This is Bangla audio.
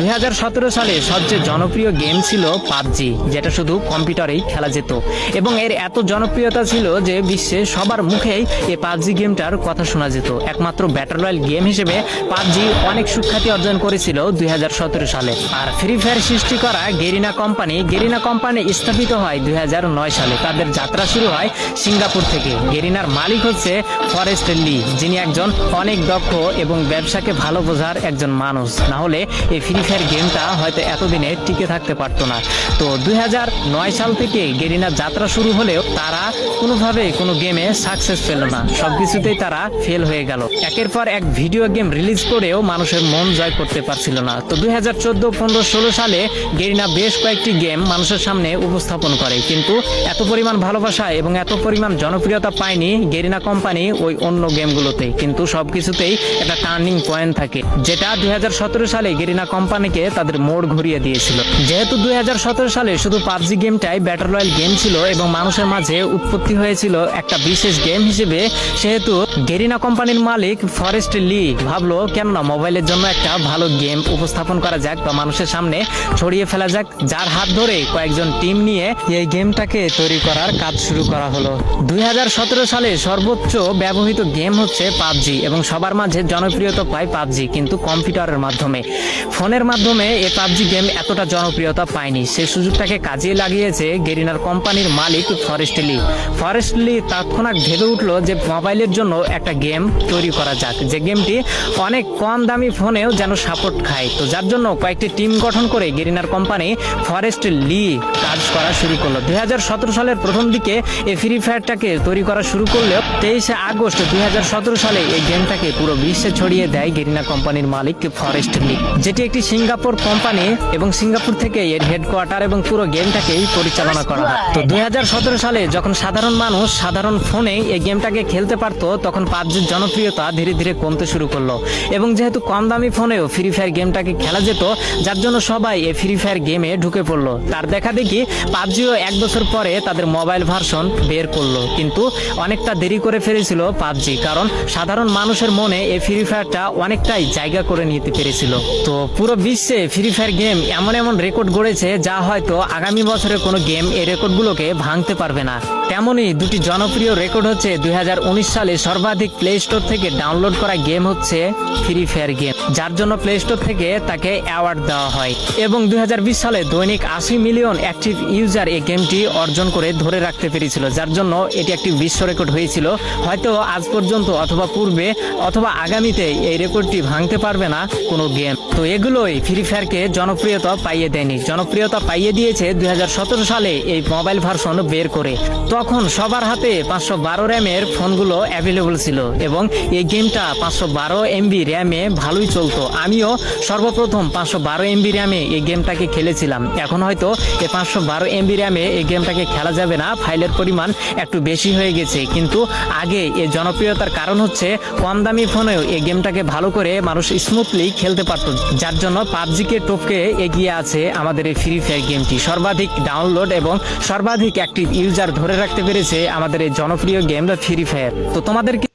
দুই হাজার সতেরো সালে সবচেয়ে জনপ্রিয় গেম ছিল পাবজি, যেটা শুধু কম্পিউটারেই খেলা যেত। এবং এর এত জনপ্রিয়তা ছিল যে বিশ্বে সবার মুখেই এই পাবজি গেমটার কথা শোনা যেত। একমাত্র ব্যাটল রয়্যাল গেম হিসেবে পাবজি অনেক সুখ্যাতি অর্জন করেছিল দুই হাজার সতেরো সালে। আর ফ্রি ফায়ার সৃষ্টি করা গেরিনা কোম্পানি গেরিনা কোম্পানি স্থাপিত হয় দুই হাজার নয় সালে। তাদের যাত্রা শুরু হয় সিঙ্গাপুর থেকে। গেরিনার মালিক হচ্ছে ফরেস্ট লি যিনি একজন অনেক দক্ষ এবং ব্যবসাকে ভালো বোঝার একজন মানুষ। না হলে এই ফ্রি ফায়ার গেমটা হয়তো এতদিনে টিকে থাকতে পারতো না। তো দুই সাল থেকে গেরিনার যাত্রা শুরু হলেও তারা কোনোভাবে কোনো গেমে সাকসেস পেল না। সবকিছুতেই তারা ফেল হয়ে গেল। একের পর এক ভিডিও গেম রিলিজ করেও মানুষের মন জয় করতে পারছিল না। তো দুই হাজার চোদ্দ, পনেরো, ষোলো সালে গেরিনা বেশ কয়েকটি গেম মানুষের সামনে উপস্থাপন করে। কিন্তু এত পরিমাণ ভালোবাসা এবং এত পরিমাণ জনপ্রিয়তা পায়নি গেরিনা কোম্পানি ওই অন্য গেমগুলোতে কিন্তু সবকিছুতেই একটা টার্নিং পয়েন্ট থাকে। যেটা দুই হাজার সতেরো সালে গেরিনা কোম্পানিকে তাদের মোড় ঘুরিয়ে দিয়েছিল। যেহেতু দুই হাজার সতেরো সালে শুধু পাবজি গেমটাই ব্যাটল রয়্যাল গেম ছিল এবং মানুষের মাঝে উৎপত্তি হয়েছিল একটা বিশেষ গেম হিসেবে, সেহেতু গেরিনা কোম্পানির মালিক ফরেস্ট লি ভাবলো, কেননা মোবাইলের জন্য একটা ভালো গেম উপস্থাপন করা যাক বা মানুষের সামনে ছড়িয়ে ফেলা যাক। যার হাত ধরে কয়েকজন টিম নিয়ে এই গেমটাকে তৈরি করার কাজ শুরু করা হলো। দুই হাজার সতেরো সালে সর্বোচ্চ ব্যবহৃত গেম হচ্ছে পাবজি এবং সবার মাঝে জনপ্রিয়তা পায় পাবজি, কিন্তু কম্পিউটারের মাধ্যমে। ফোনের মাধ্যমে এই পাবজি গেম এতটা জনপ্রিয়তা পায়নি। সেই সুযোগটাকে কাজে লাগিয়েছে গেরিনার কোম্পানির মালিক ফরেস্ট লি। ফরেস্ট তৎক্ষণাৎ ভেবে উঠল যে মোবাইলের জন্য একটা গেম তৈরি করা যাক। যে গেমটি অনেক কম দামি ফোনেও যেন সাপোর্ট খায়। তো যার জন্য কয়েকটি টিম গঠন করে গেরিনার কোম্পানি ফরেস্ট লি কাজ করা শুরু করল। দুই হাজার সতেরো সালের প্রথম দিকে এই ফ্রি ফায়ারটাকে তৈরি করা শুরু করলেও তেইশে আগস্ট দুই হাজার সতেরো সালে এই গেমটাকে পুরো বিশ্বে ছড়িয়ে দেয় গেরিনা কোম্পানির মালিক ফরেস্ট লি। যেটি একটি সিঙ্গাপুর কোম্পানি এবং সিঙ্গাপুর থেকে এর হেডকোয়ার্টার এবং পুরো গেমটাকেই পরিচালনা করা হয়। তো দুই সালে যখন সাধারণ মানুষ সাধারণ ফোনে এই গেমটাকে খেলতে পারতো, তখন পাবজির জনপ্রিয়তা ধীরে ধীরে কমতে শুরু করল। এবং যেহেতু কম দামি ফোনেও ফ্রি ফায়ার গেমটাকে খেলা যেত, যার জন্য সবাই এই ফ্রি ফায়ার গেমে ঢুকে পড়ল। তার দেখা দেখি পাবজিও এক বছর পরে তাদের মোবাইল ভার্সন বের করল। কিন্তু অনেকটা দেরি করে ফেলেছিল পাবজি, কারণ সাধারণ মানুষের মনে এই ফ্রি ফায়ারটা অনেকটাই জায়গা করে নিতে পেরেছিল। তো পুরো বিশ্বে ফ্রি ফায়ার গেম এমন এমন রেকর্ড গড়েছে যা হয়তো আগামী বছরে কোনো গেম এই রেকর্ডগুলোকে ভাঙতে পারবে না। তেমনই দুটি জনপ্রিয় রেকর্ড হচ্ছে দুই হাজার উনিশ সালে সর্বাধিক প্লে স্টোর থেকে ডাউনলোড করা গেম হচ্ছে ফ্রি ফায়ার গেম যার জন্য প্লে স্টোর থেকে তাকে অ্যাওয়ার্ড দেওয়া হয়। এবং দুই হাজার বিশ সালে দৈনিক আশি মিলিয়ন অ্যাক্টিভ ইউজার এই গেমটি অর্জন করে ধরে রাখতে পেরেছিল, যার জন্য এটি একটি বিশ্ব রেকর্ড হয়েছিল। হয়তো আজ পর্যন্ত অথবা পূর্বে অথবা আগামীতে এই রেকর্ডটি ভাঙতে পারবে না কোনো গেম তো এগুলোই ফ্রি ফায়ারকে জনপ্রিয়তা পাইয়ে দেয়নি। জনপ্রিয়তা পাইয়ে দিয়েছে দু হাজার সতেরো সালে এই মোবাইল ভার্সন বের করে। তখন সবার হাতে পাঁচশো বারো র্যামের ফোনগুলো অ্যাভেলেবল ছিল এবং এই গেমটা পাঁচশো বারো এমবি র্যামে ভালোই চলতো। আমিও সর্বপ্রথম পাঁচশো বারো এমবি র্যামে এই গেমটাকে খেলেছিলাম। এখন হয়তো এই পাঁচশো বারো এমবি র্যামে এই গেমটাকে খেলা যাবে না, ফাইলের পরিমাণ একটু বেশি হয়ে গেছে। কিন্তু আগে এর জনপ্রিয়তার কারণ হচ্ছে কম দামি ফোনেও এই গেমটাকে ভালো করে মানুষ স্মুথলি খেলতে পারতো, যার জন্য পাবজিকে টপকে এগিয়ে আছে আমাদের এই ফ্রি ফায়ার গেমটি সর্বাধিক ডাউনলোড এবং সর্বাধিক অ্যাক্টিভ ইউজার ধরে রাখতে পেরেছে আমাদের এই জনপ্রিয় গেম ফ্রি ফায়ার তো তোমাদেরকে